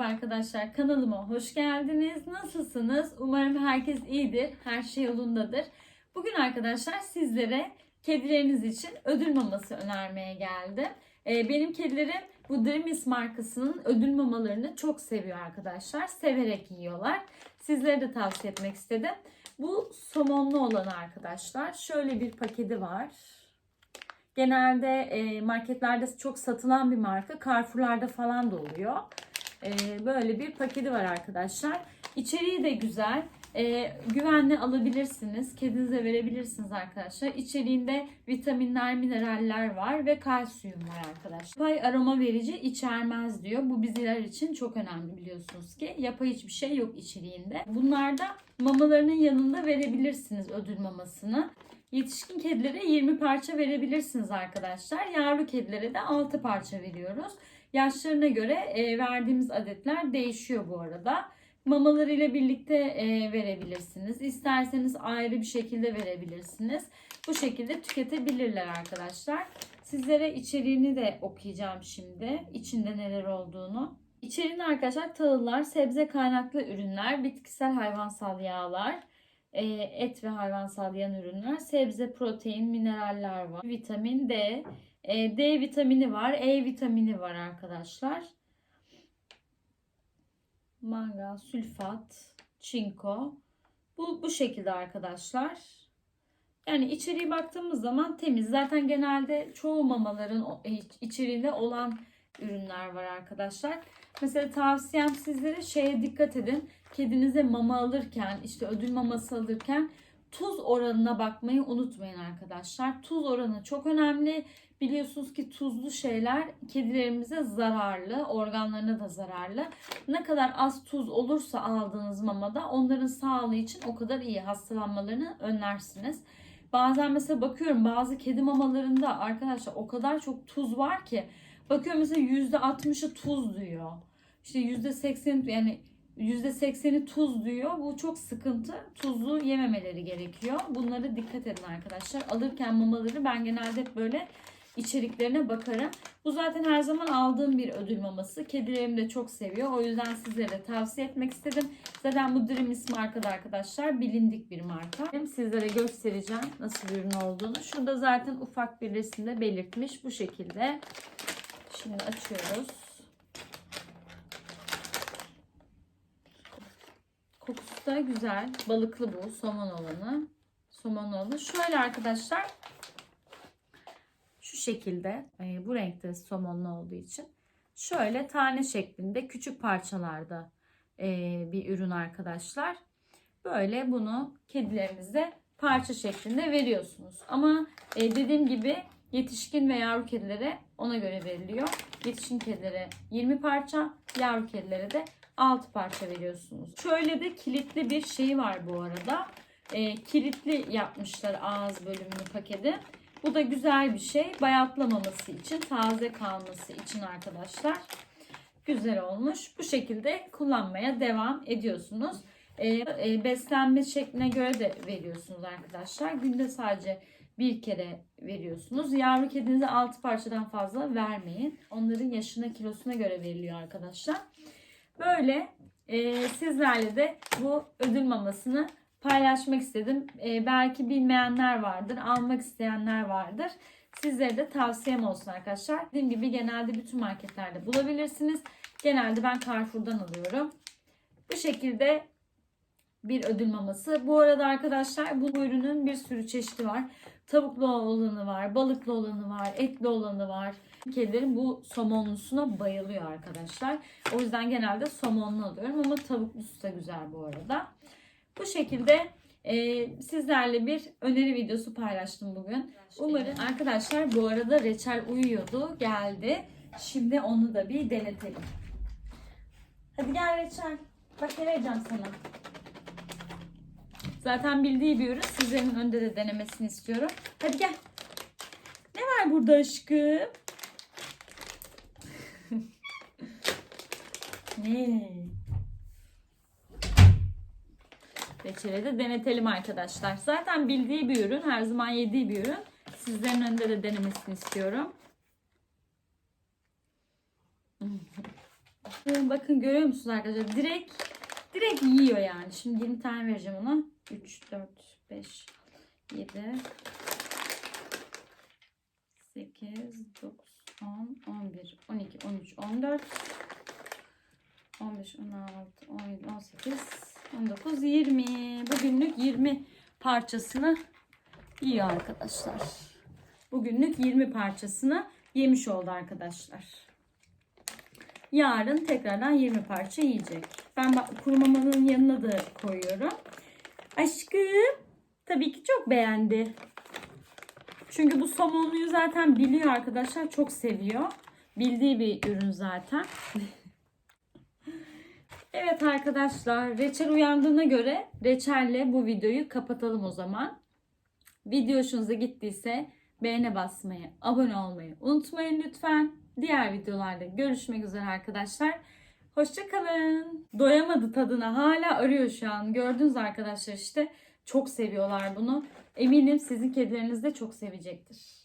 Merhaba arkadaşlar kanalıma hoş geldiniz. Nasılsınız? Umarım herkes iyidir. Her şey yolundadır. Bugün arkadaşlar sizlere kedileriniz için ödül maması önermeye geldim. Ee, benim kedilerim bu Dreamies markasının ödül mamalarını çok seviyor arkadaşlar. Severek yiyorlar. Sizlere de tavsiye etmek istedim. Bu somonlu olan arkadaşlar. Şöyle bir paketi var. Genelde e, marketlerde çok satılan bir marka. Carrefour'larda falan da oluyor. E, böyle bir paketi var arkadaşlar. İçeriği de güzel. E, güvenle alabilirsiniz. Kedinize verebilirsiniz arkadaşlar. İçeriğinde vitaminler, mineraller var ve kalsiyum var arkadaşlar. Yapay aroma verici içermez diyor. Bu bizler için çok önemli biliyorsunuz ki. Yapay hiçbir şey yok içeriğinde. Bunlarda mamalarının yanında verebilirsiniz ödül mamasını. Yetişkin kedilere 20 parça verebilirsiniz arkadaşlar. Yavru kedilere de 6 parça veriyoruz. Yaşlarına göre e, verdiğimiz adetler değişiyor bu arada. Mamalarıyla birlikte e, verebilirsiniz. İsterseniz ayrı bir şekilde verebilirsiniz. Bu şekilde tüketebilirler arkadaşlar. Sizlere içeriğini de okuyacağım şimdi. İçinde neler olduğunu. İçeriğinde arkadaşlar tahıllar, sebze kaynaklı ürünler, bitkisel hayvansal yağlar, e, et ve hayvansal yan ürünler, sebze, protein, mineraller var, vitamin D, e, D vitamini var, E vitamini var arkadaşlar. Mangan, sülfat, çinko. Bu, bu şekilde arkadaşlar. Yani içeriği baktığımız zaman temiz. Zaten genelde çoğu mamaların o- içeriğinde olan ürünler var arkadaşlar. Mesela tavsiyem sizlere şeye dikkat edin. Kedinize mama alırken, işte ödül maması alırken tuz oranına bakmayı unutmayın arkadaşlar. Tuz oranı çok önemli. Biliyorsunuz ki tuzlu şeyler kedilerimize zararlı, organlarına da zararlı. Ne kadar az tuz olursa aldığınız mamada onların sağlığı için o kadar iyi hastalanmalarını önlersiniz. Bazen mesela bakıyorum bazı kedi mamalarında arkadaşlar o kadar çok tuz var ki bakıyorum mesela %60'ı tuz diyor. İşte %80 yani %80'i tuz diyor. Bu çok sıkıntı. Tuzlu yememeleri gerekiyor. Bunlara dikkat edin arkadaşlar. Alırken mamaları ben genelde hep böyle içeriklerine bakarım. Bu zaten her zaman aldığım bir ödül maması. Kedilerim de çok seviyor. O yüzden sizlere tavsiye etmek istedim. Zaten bu Dreamies markada arkadaşlar bilindik bir marka. Sizlere göstereceğim nasıl bir ürün olduğunu. Şurada zaten ufak bir resimde belirtmiş bu şekilde. Şimdi açıyoruz. Da güzel. Balıklı bu. Somon olanı. Somon olanı. Şöyle arkadaşlar. Şu şekilde. e, bu renkte somonlu olduğu için. Şöyle tane şeklinde küçük parçalarda e, bir ürün arkadaşlar. Böyle bunu kedilerinize parça şeklinde veriyorsunuz. Ama e, dediğim gibi yetişkin ve yavru kedilere ona göre veriliyor. Yetişkin kedilere 20 parça, yavru kedilere de 6 parça veriyorsunuz. Şöyle de kilitli bir şey var bu arada. E, kilitli yapmışlar ağız bölümünü paketi. Bu da güzel bir şey. Bayatlamaması için, taze kalması için arkadaşlar. Güzel olmuş. Bu şekilde kullanmaya devam ediyorsunuz. E, e, beslenme şekline göre de veriyorsunuz arkadaşlar. Günde sadece bir kere veriyorsunuz. Yavru kedinize 6 parçadan fazla vermeyin. Onların yaşına kilosuna göre veriliyor arkadaşlar. Böyle e, sizlerle de bu ödül mamasını paylaşmak istedim. E, belki bilmeyenler vardır, almak isteyenler vardır. Sizlere de tavsiyem olsun arkadaşlar. Dediğim gibi genelde bütün marketlerde bulabilirsiniz. Genelde ben Carrefour'dan alıyorum. Bu şekilde bir ödül maması. Bu arada arkadaşlar bu ürünün bir sürü çeşidi var. Tavuklu olanı var, balıklı olanı var, etli olanı var. Kedilerin bu somonlusuna bayılıyor arkadaşlar. O yüzden genelde somonlu alıyorum ama tavuklusu da güzel bu arada. Bu şekilde e, sizlerle bir öneri videosu paylaştım bugün. Umarım arkadaşlar bu arada reçel uyuyordu, geldi. Şimdi onu da bir denetelim. Hadi gel reçel. Bak ne vereceğim sana. Zaten bildiği bir ürün. Sizlerin önünde de denemesini istiyorum. Hadi gel. Ne var burada aşkım? ne? Denetelim arkadaşlar. Zaten bildiği bir ürün. Her zaman yediği bir ürün. Sizlerin önünde de denemesini istiyorum. Bakın görüyor musunuz arkadaşlar? Direkt direkt yiyor yani. Şimdi 20 tane vereceğim ona. 3, 4, 5, 7, 8, 9, 10, 11, 12, 13, 14, 15, 16, 17, 18, 19, 20. Bugünlük 20 parçasını yiyor arkadaşlar. Bugünlük 20 parçasını yemiş oldu arkadaşlar. Yarın tekrardan 20 parça yiyecek. Ben bak- kuru mamanın yanına da koyuyorum. Aşkım tabii ki çok beğendi. Çünkü bu somonluyu zaten biliyor arkadaşlar. Çok seviyor. Bildiği bir ürün zaten. evet arkadaşlar. Reçel uyandığına göre reçelle bu videoyu kapatalım o zaman. Video hoşunuza gittiyse beğene basmayı, abone olmayı unutmayın lütfen. Diğer videolarda görüşmek üzere arkadaşlar. Hoşçakalın. Doyamadı tadına. Hala arıyor şu an. Gördünüz arkadaşlar işte. Çok seviyorlar bunu. Eminim sizin kedileriniz de çok sevecektir.